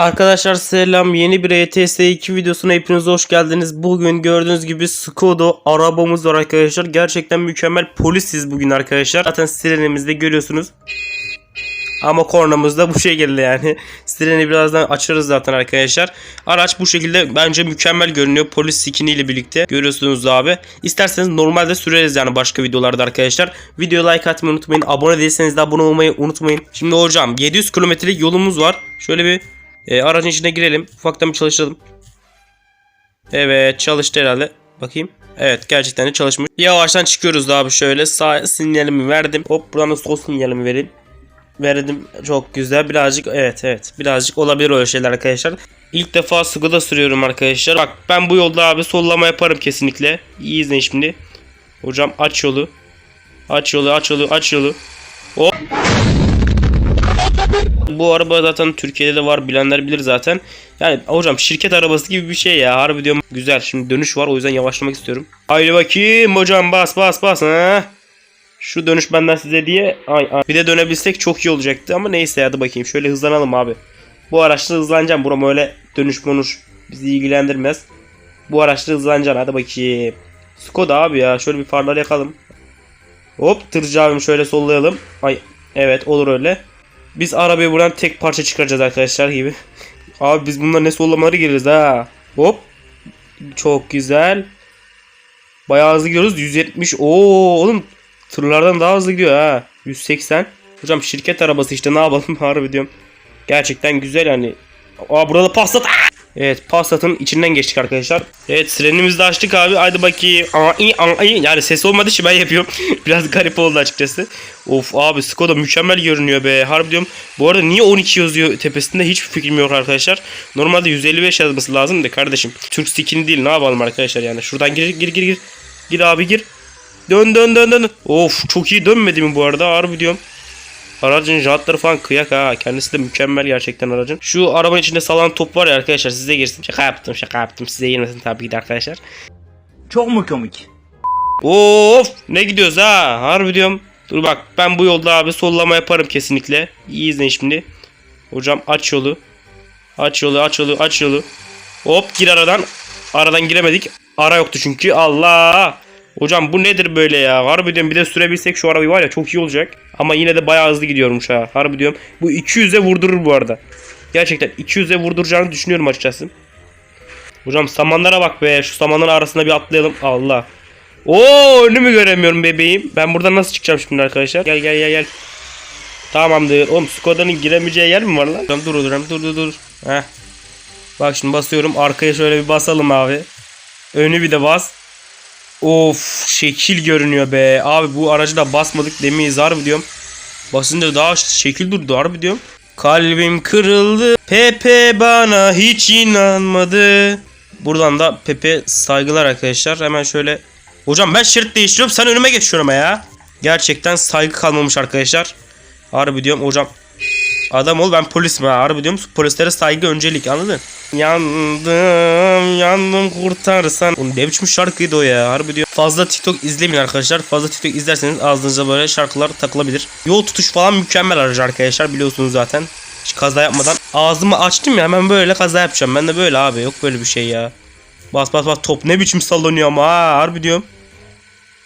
Arkadaşlar selam yeni bir ETS 2 videosuna hepiniz hoş geldiniz. Bugün gördüğünüz gibi Skoda arabamız var arkadaşlar. Gerçekten mükemmel polisiz bugün arkadaşlar. Zaten sirenimizde görüyorsunuz. Ama kornamız da bu şekilde yani. Sireni birazdan açarız zaten arkadaşlar. Araç bu şekilde bence mükemmel görünüyor. Polis skiniyle birlikte. Görüyorsunuz abi. İsterseniz normalde süreriz yani başka videolarda arkadaşlar. Videoya like atmayı unutmayın. Abone değilseniz de abone olmayı unutmayın. Şimdi hocam 700 kilometrelik yolumuz var. Şöyle bir e, aracın içine girelim. Ufaktan bir çalıştıralım. Evet çalıştı herhalde. Bakayım. Evet gerçekten de çalışmış. Yavaştan çıkıyoruz abi şöyle. Sağ sinyalimi verdim. Hop buradan da sol sinyalimi vereyim. Verdim çok güzel. Birazcık evet evet. Birazcık olabilir öyle şeyler arkadaşlar. İlk defa Skoda sürüyorum arkadaşlar. Bak ben bu yolda abi sollama yaparım kesinlikle. İyi izleyin şimdi. Hocam aç yolu. Aç yolu aç yolu aç yolu. Hop. Bu araba zaten Türkiye'de de var bilenler bilir zaten. Yani hocam şirket arabası gibi bir şey ya. Harbi diyorum güzel. Şimdi dönüş var o yüzden yavaşlamak istiyorum. Haydi bakayım hocam bas bas bas. Ha. Şu dönüş benden size diye. Ay, ay. Bir de dönebilsek çok iyi olacaktı ama neyse hadi bakayım. Şöyle hızlanalım abi. Bu araçla hızlanacağım. Buram öyle dönüş monuş bizi ilgilendirmez. Bu araçla hızlanacaksın hadi bakayım. Skoda abi ya. Şöyle bir farları yakalım. Hop tırcı abim şöyle sollayalım. Ay evet olur öyle. Biz arabayı buradan tek parça çıkaracağız arkadaşlar gibi. Abi biz bunlar ne sollamaları gireriz ha. Hop. Çok güzel. Bayağı hızlı gidiyoruz. 170. Oo oğlum tırlardan daha hızlı gidiyor ha. 180. Hocam şirket arabası işte ne yapalım harbi diyorum. Gerçekten güzel yani. Aa burada Passat. Ah! Evet Passat'ın içinden geçtik arkadaşlar. Evet sirenimizi de açtık abi. Hadi bakayım. Aa, iyi, aa. Yani ses olmadı için ben yapıyorum. Biraz garip oldu açıkçası. Of abi Skoda mükemmel görünüyor be. Harbi diyorum. Bu arada niye 12 yazıyor tepesinde hiçbir fikrim yok arkadaşlar. Normalde 155 yazması lazım da kardeşim. Türk skin değil ne yapalım arkadaşlar yani. Şuradan gir gir gir gir. Gir abi gir. Dön dön dön dön. Of çok iyi dönmedi mi bu arada harbi diyorum. Aracın jantları falan kıyak ha. Kendisi de mükemmel gerçekten aracın. Şu arabanın içinde salan top var ya arkadaşlar size girsin. Şaka yaptım şaka yaptım. Size girmesin tabii ki de arkadaşlar. Çok mu komik? Of ne gidiyoruz ha. Harbi diyorum. Dur bak ben bu yolda abi sollama yaparım kesinlikle. İyi izleyin şimdi. Hocam aç yolu. Aç yolu aç yolu aç yolu. Hop gir aradan. Aradan giremedik. Ara yoktu çünkü. Allah. Hocam bu nedir böyle ya? Harbi diyorum bir de sürebilsek şu arabayı var ya çok iyi olacak. Ama yine de bayağı hızlı gidiyormuş ha. Harbi diyorum. Bu 200'e vurdurur bu arada. Gerçekten 200'e vurduracağını düşünüyorum açıkçası. Hocam samanlara bak be. Şu samanların arasına bir atlayalım. Allah. Oo önümü göremiyorum bebeğim. Ben buradan nasıl çıkacağım şimdi arkadaşlar? Gel gel gel gel. Tamamdır. Oğlum Skoda'nın giremeyeceği yer mi var lan? Dur dur dur dur dur dur. Heh. Bak şimdi basıyorum. Arkaya şöyle bir basalım abi. Önü bir de bas. Of şekil görünüyor be. Abi bu aracı da basmadık demeyiz harbi diyorum. Basınca daha şekil durdu harbi diyorum. Kalbim kırıldı. Pepe bana hiç inanmadı. Buradan da Pepe saygılar arkadaşlar. Hemen şöyle. Hocam ben şerit değiştiriyorum. Sen önüme geçiyorum ya. Gerçekten saygı kalmamış arkadaşlar. Harbi diyorum hocam. Adam ol ben polisim ha. Harbi diyorum polislere saygı öncelik anladın? Yandım yandım kurtarsan. Oğlum ne biçim şarkıydı o ya harbi diyorum. Fazla TikTok izlemeyin arkadaşlar. Fazla TikTok izlerseniz ağzınıza böyle şarkılar takılabilir. Yol tutuş falan mükemmel aracı arkadaşlar biliyorsunuz zaten. Hiç kaza yapmadan. Ağzımı açtım ya hemen böyle kaza yapacağım. Ben de böyle abi yok böyle bir şey ya. Bas bas bas top ne biçim sallanıyor ama ha harbi diyorum.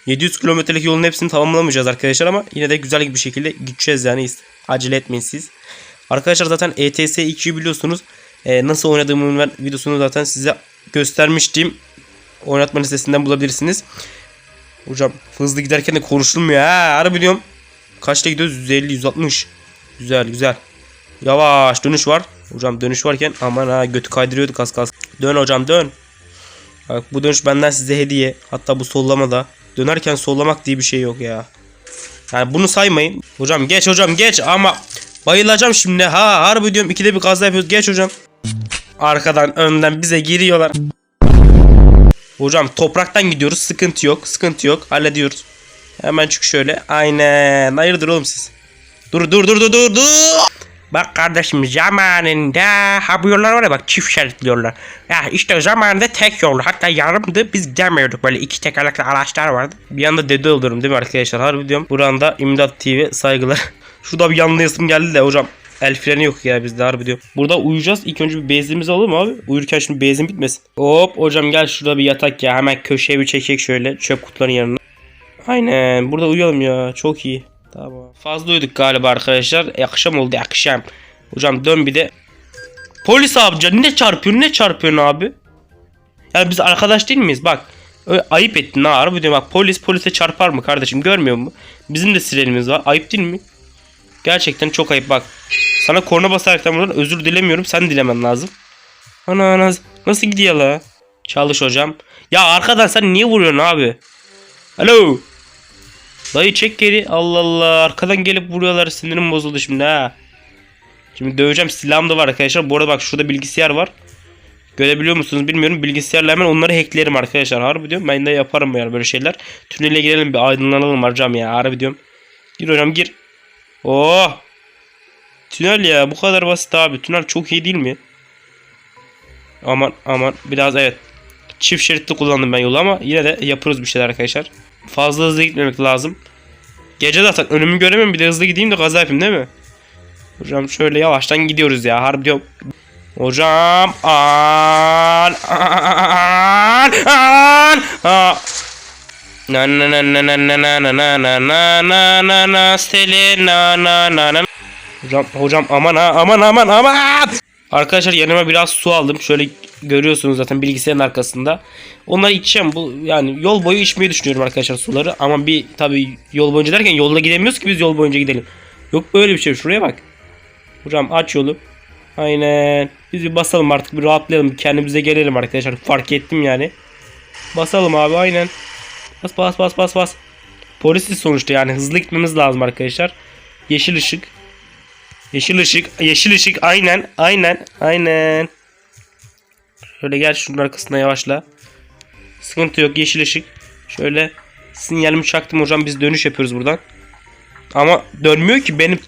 700 kilometrelik yolun hepsini tamamlamayacağız arkadaşlar ama yine de güzel bir şekilde gideceğiz yani. Acele etmeyin siz. Arkadaşlar zaten E ETS 2'yi biliyorsunuz. Ee, nasıl oynadığımın ben videosunu zaten size göstermiştim. Oynatma listesinden bulabilirsiniz. Hocam hızlı giderken de konuşulmuyor ha. Harbi diyorum. Kaçta gidiyoruz? 150 160. Güzel güzel. Yavaş dönüş var. Hocam dönüş varken aman ha götü kaydırıyorduk az kalsın. Dön hocam dön. Bak bu dönüş benden size hediye. Hatta bu sollama da. Dönerken sollamak diye bir şey yok ya. Yani bunu saymayın. Hocam geç hocam geç ama bayılacağım şimdi. Ha harbi diyorum ikide bir kaza yapıyoruz. Geç hocam. Arkadan önden bize giriyorlar. Hocam topraktan gidiyoruz. Sıkıntı yok. Sıkıntı yok. Hallediyoruz. Hemen çık şöyle. Aynen. Hayırdır oğlum siz? Dur dur dur dur dur dur. Bak kardeşim zamanında ha bu yollar var ya bak çift şeritli yollar. Ya işte zamanında tek yol hatta yarımdı biz gidemiyorduk böyle iki tekerlekli araçlar vardı. Bir anda dede olurum değil mi arkadaşlar harbi diyorum. Buranda İmdat TV saygılar. Şurada bir yanlayasım geldi de hocam. El freni yok ya bizde harbi diyorum. Burada uyuyacağız. İlk önce bir bezimizi alalım abi. Uyurken şimdi bezim bitmesin. Hop hocam gel şurada bir yatak ya. Hemen köşeye bir çekek şöyle çöp kutuların yanına. Aynen burada uyuyalım ya. Çok iyi. Tamam. Fazla uyuduk galiba arkadaşlar. E, akşam oldu akşam. Hocam dön bir de. Polis amca ne çarpıyorsun ne çarpıyorsun abi? Yani biz arkadaş değil miyiz? Bak. Ayıp ettin ha harbi diyorum bak polis polise çarpar mı kardeşim görmüyor mu? Bizim de sirenimiz var. Ayıp değil mi? Gerçekten çok ayıp bak. Sana korna basaraktan buradan özür dilemiyorum. Sen dilemen lazım. Ana ana nasıl gidiyor la? Çalış hocam. Ya arkadan sen niye vuruyorsun abi? Alo. Dayı çek geri. Allah Allah. Arkadan gelip vuruyorlar. Sinirim bozuldu şimdi ha. Şimdi döveceğim. Silahım da var arkadaşlar. Bu arada bak şurada bilgisayar var. Görebiliyor musunuz bilmiyorum. Bilgisayarla hemen onları hacklerim arkadaşlar. Harbi diyorum. Ben de yaparım yani böyle şeyler. Tünele girelim bir aydınlanalım hocam ya. Harbi diyorum. Gir hocam gir. Oh. Tünel ya bu kadar basit abi. Tünel çok iyi değil mi? Aman aman biraz evet. Çift şeritli kullandım ben yolu ama yine de yapıyoruz bir şeyler arkadaşlar. Fazla hızlı gitmemek lazım. Gece zaten önümü göremiyorum bir de hızlı gideyim de kaza yapayım değil mi? Hocam şöyle yavaştan gidiyoruz ya harbi diyorum. Hocam an an an an Na na na na na na na na na na na na na Steli na na na na Hocam hocam aman ha aman aman aman Arkadaşlar yanıma biraz su aldım. Şöyle görüyorsunuz zaten bilgisayarın arkasında. Onları içeceğim. Bu yani yol boyu içmeyi düşünüyorum arkadaşlar suları. Ama bir tabi yol boyunca derken yolda gidemiyoruz ki biz yol boyunca gidelim. Yok böyle bir şey. Şuraya bak. Hocam aç yolu. Aynen. Biz bir basalım artık bir rahatlayalım. Kendimize gelelim arkadaşlar. Fark ettim yani. Basalım abi aynen. Bas bas bas bas bas. Polisiz sonuçta yani hızlı gitmemiz lazım arkadaşlar. Yeşil ışık. Yeşil ışık. Yeşil ışık aynen aynen aynen. Şöyle gel şunun arkasına yavaşla. Sıkıntı yok yeşil ışık. Şöyle sinyalimi çaktım hocam biz dönüş yapıyoruz buradan. Ama dönmüyor ki benim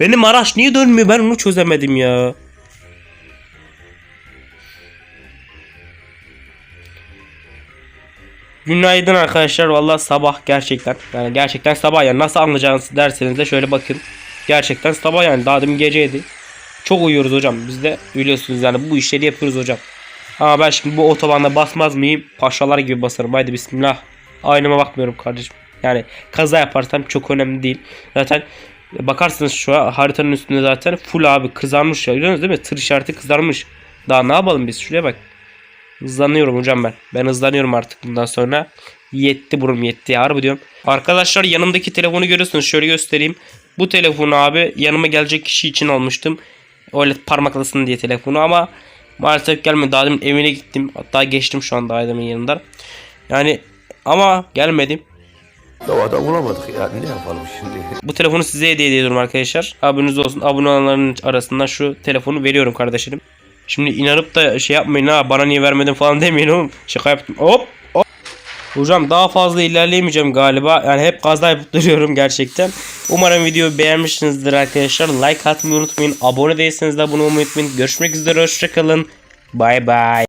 benim araç niye dönmüyor ben onu çözemedim ya. Günaydın arkadaşlar. Vallahi sabah gerçekten. Yani gerçekten sabah yani nasıl anlayacağınız derseniz de şöyle bakın. Gerçekten sabah yani daha demin geceydi. Çok uyuyoruz hocam. Biz de biliyorsunuz yani bu işleri yapıyoruz hocam. Ama ben şimdi bu otobanda basmaz mıyım? Paşalar gibi basarım. Haydi bismillah. Aynama bakmıyorum kardeşim. Yani kaza yaparsam çok önemli değil. Zaten bakarsınız şu an haritanın üstünde zaten full abi kızarmış ya. Görüyorsunuz değil mi? Tır işareti kızarmış. Daha ne yapalım biz? Şuraya bak. Hızlanıyorum hocam ben. Ben hızlanıyorum artık bundan sonra. Yetti burum yetti harbi diyorum. Arkadaşlar yanımdaki telefonu görüyorsunuz. Şöyle göstereyim. Bu telefonu abi yanıma gelecek kişi için almıştım. Öyle parmaklasın diye telefonu ama maalesef gelmedi. Daha demin evine gittim. Hatta geçtim şu anda Adem'in yanından. Yani ama gelmedim. Doğada bulamadık yani ne yapalım şimdi? Bu telefonu size hediye ediyorum arkadaşlar. Aboneniz olsun. Abone olanların arasından şu telefonu veriyorum kardeşlerim. Şimdi inanıp da şey yapmayın ha bana niye vermedin falan demeyin oğlum. Şaka yaptım. Hop. hop. Hocam daha fazla ilerleyemeyeceğim galiba. Yani hep gazda yapıp duruyorum gerçekten. Umarım videoyu beğenmişsinizdir arkadaşlar. Like atmayı unutmayın. Abone değilseniz de abone olmayı unutmayın. Görüşmek üzere. Hoşçakalın. Bay bay.